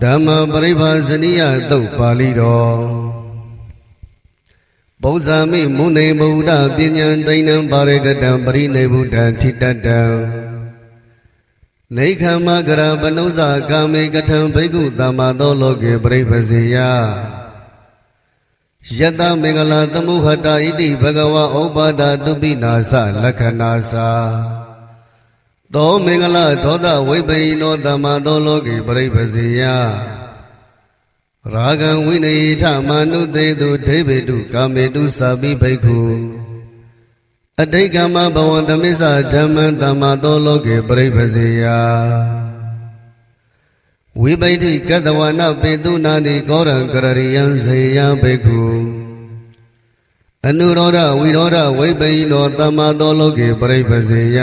ဓမ္မပရိပါဇနိယသုတ်ပါဠိတော်ဘုဇာမိမုနေဗုဒ္ဓပညာတိဏံပါရကတံပရိနေဗုဒ္ဓထိတတံနေခမကရပနုဇာကာမေကထံဘိက္ခုသမ္မာသောလောကေပရိပစေယယတမင်္ဂလာသမုဟတဣတိဘဂဝဩပါဒတုပိနာသလက္ခဏာသာ သောမင်္ဂလာဒေါသဝိပယိနောသမ္မာသောလောကေပရိပစေယရာဂံဝိနေထမာနုသေတုဒိဗေတုကာမေတုသာပိဘိက္ခုအတိတ်ကမဘဝန္တမိစ္ဆာဓမ္မံသမ္မာသောလောကေပရိပစေယဝိပိဋ္ဌိကတဝနာပေတုနာတိကောရံကရရိယံဇေယံဘိက္ခုအနုရောဓဝိရောဓဝိပိယိနောသမ္မာသောလောကေပရိပစေယ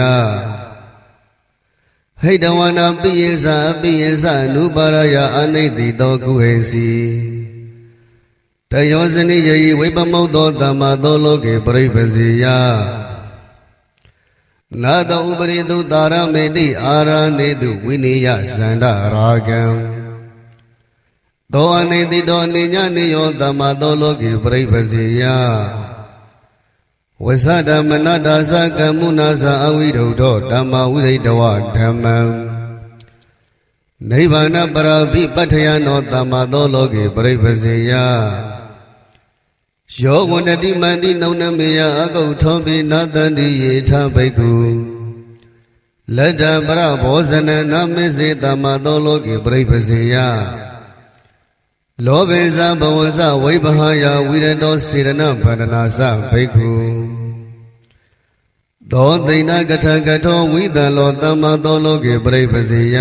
ဟိတဝနာပိယေသအပိယေသနုပါရယအနိတိတောကုဟေစီတယောဇနိယေဝိပမုတ်သောသမ္မာသောလောကေပရိပစေယနာတောဥပရိတုတာရမေတိအာရနေတုဝိနိယဇန္ဒရာဂံသောအနိတိတောအနိညာနိယောသမ္မာသောလောကေပရိပစေယ ဝဇဒမနတာသကမ္မုနာသအဝိဒုဒ္ဓဓမ္မဝိရိတဝဓမ္မံနိဗ္ဗာနပရာပိပတ္ထယနောသမ္မာသောလောကေပရိပစေယယောဝန္တတိမန္တိနုံနမေယအကုဋ္ဌောပိနာတန္တိယေထဘိက္ခုလက်တပရဘောဇနနမေစေသမ္မာသောလောကေပရိပစေယလောဘေဇဘဝဇဝိဘဟာယဝိရတောစေရဏဗန္ဒနာသဘိက္ခု သောသိဏကထကထောဝိတံလောသမ္မာသောလောကေပရိပစေယ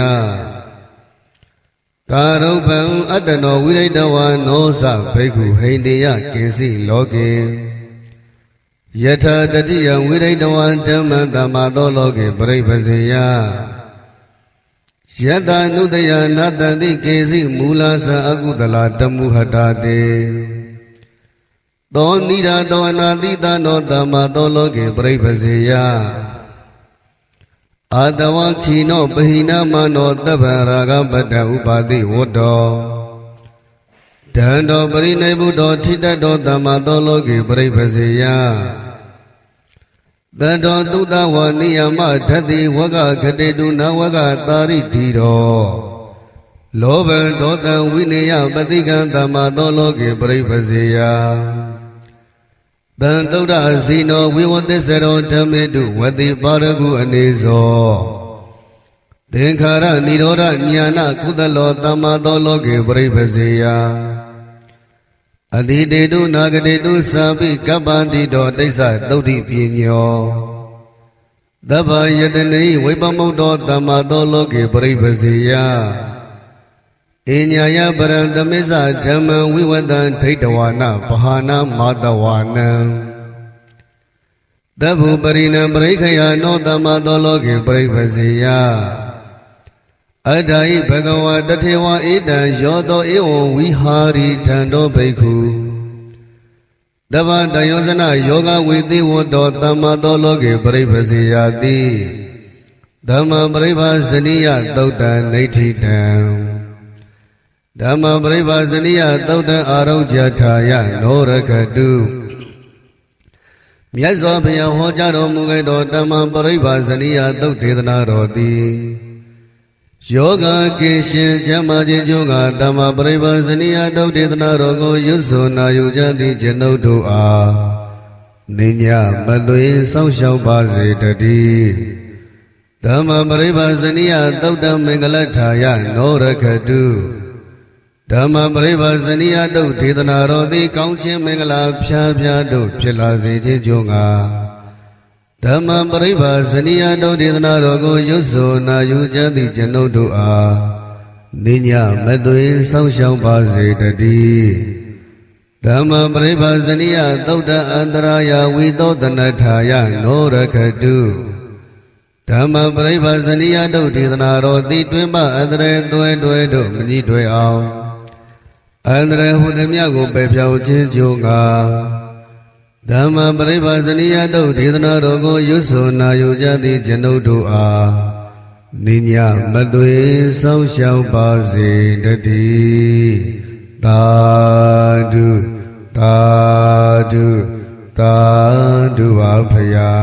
ကာရုပံအတ္တနောဝိရိတဝါနောသဘိက္ခုဟိန္ဒေယကိဉ္စီလောကေယထာတတိယဝိရိတဝါဓမ္မသမ္မာသောလောကေပရိပစေယယတနုတယနာတတိကေစီမူလာသအကုတလာတမှုဟတာတေ သောနိဒာတောအနာတိတနောသမ္မာသောလောကေပရိပစေယအာတဝခိနောပဟိနမနောတဗ္ဗရာဂပတ္တဥပါတိဝတ္တောဒန္တောပရိနိဗ္ဗုတောထိတ္တောသမ္မာသောလောကေပရိပစေယတတောတုတဝနိယမဓတ္တိဝကခတေတုနဝကသာရိတိတောလောဘဒေါတံဝိနေယပတိကံသမ္မာသောလောကေပရိပစေယ တန်တုဒ္ဒဇီနောဝိဝတ္တစရောဓမ္မေတုဝတိပါရကုအနေဇောသင်္ခါရនិရောဓညာနာကုသလောသမ္မာသောလောကေပရိပစေယအတိတေတုနာဂတေတုသဗ္ဗိကပ္ပန္တိတောတိစ္ဆသုတ်တိပညောသဗ္ဗယတနေဝိပမုတ်တောသမ္မာသောလောကေပရိပစေယ အညာယပရံသမိစ္ဆဓမ္မံဝိဝတံဒိဋ္ဌဝါနပဟာနာမာတဝါနံသဗ္ဗပရိနံပရိခယနောသမ္မာသောလောကေပရိပစေယအထာယိဘဂဝါတထေဝဧတံယောတောဧဝံဝိဟာရိထံတောဘိက္ခုတဗ္ဗတယောဇနယောဂဝေတိဝတ္တောသမ္မာသောလောကေပရိပစေယတိဓမ္မပရိပါဇနိယသုတ်တံနေဋ္ဌိတံ ဓမ္မပရိပါဇနိယသုတ်တံအာရုံကြထာယနောရကတုမြတ်စွာဘုရားဟောကြားတော်မူခဲ့သောဓမ္မပရိပါဇနိယသုတ်ဒေသနာတော်သည်ယောဂကိရှင်ကျမ်းမာခြင်းကျိုးကဓမ္မပရိပါဇနိယသုတ်ဒေသနာတော်ကိုရွတ်ဆိုနာယူကြသည့်ကျွန်ုပ်တို့အားနိညာမသွေစောင့်ရှောက်ပါစေတည်းဓမ္မပရိပါဇနိယသုတ်တမင်္ဂလထာယနောရကတု ဓမ္မပရိပါဇနိယတုတ်ဒေသနာတော်သည်ကောင်းခြင်းမင်္ဂလာဖြားဖြားတို့ဖြစ်လာစေခြင်းကြောင့်ငါဓမ္မပရိပါဇနိယတုတ်ဒေသနာတော်ကိုရွတ်ဆိုနာယူကြသည့်ကျွန်ုပ်တို့အားနိညာမသွေစောင့်ရှောက်ပါစေတည်းဓမ္မပရိပါဇနိယသုတ်တအန္တရာယဝိသောတနထာယနောရခတုဓမ္မပရိပါဇနိယတုတ်ဒေသနာတော်သည်တွင်ပအန္တရေတွဲတွဲတို့မကြီးတွဲအောင် အန္တရာယ်ဟုသည်မြကိုပယ်ဖြောင်းခြင်းကြောင့်ငါဓမ္မပရိပါဇနိယတုဒေသနာတော်ကိုရွတ်ဆိုနာယူကြသည့်ကျွန်ုပ်တို့အားနိညာမသွေစောင့်ရှောက်ပါစေတတိသာဓုသာဓုသာဓုပါဖရာ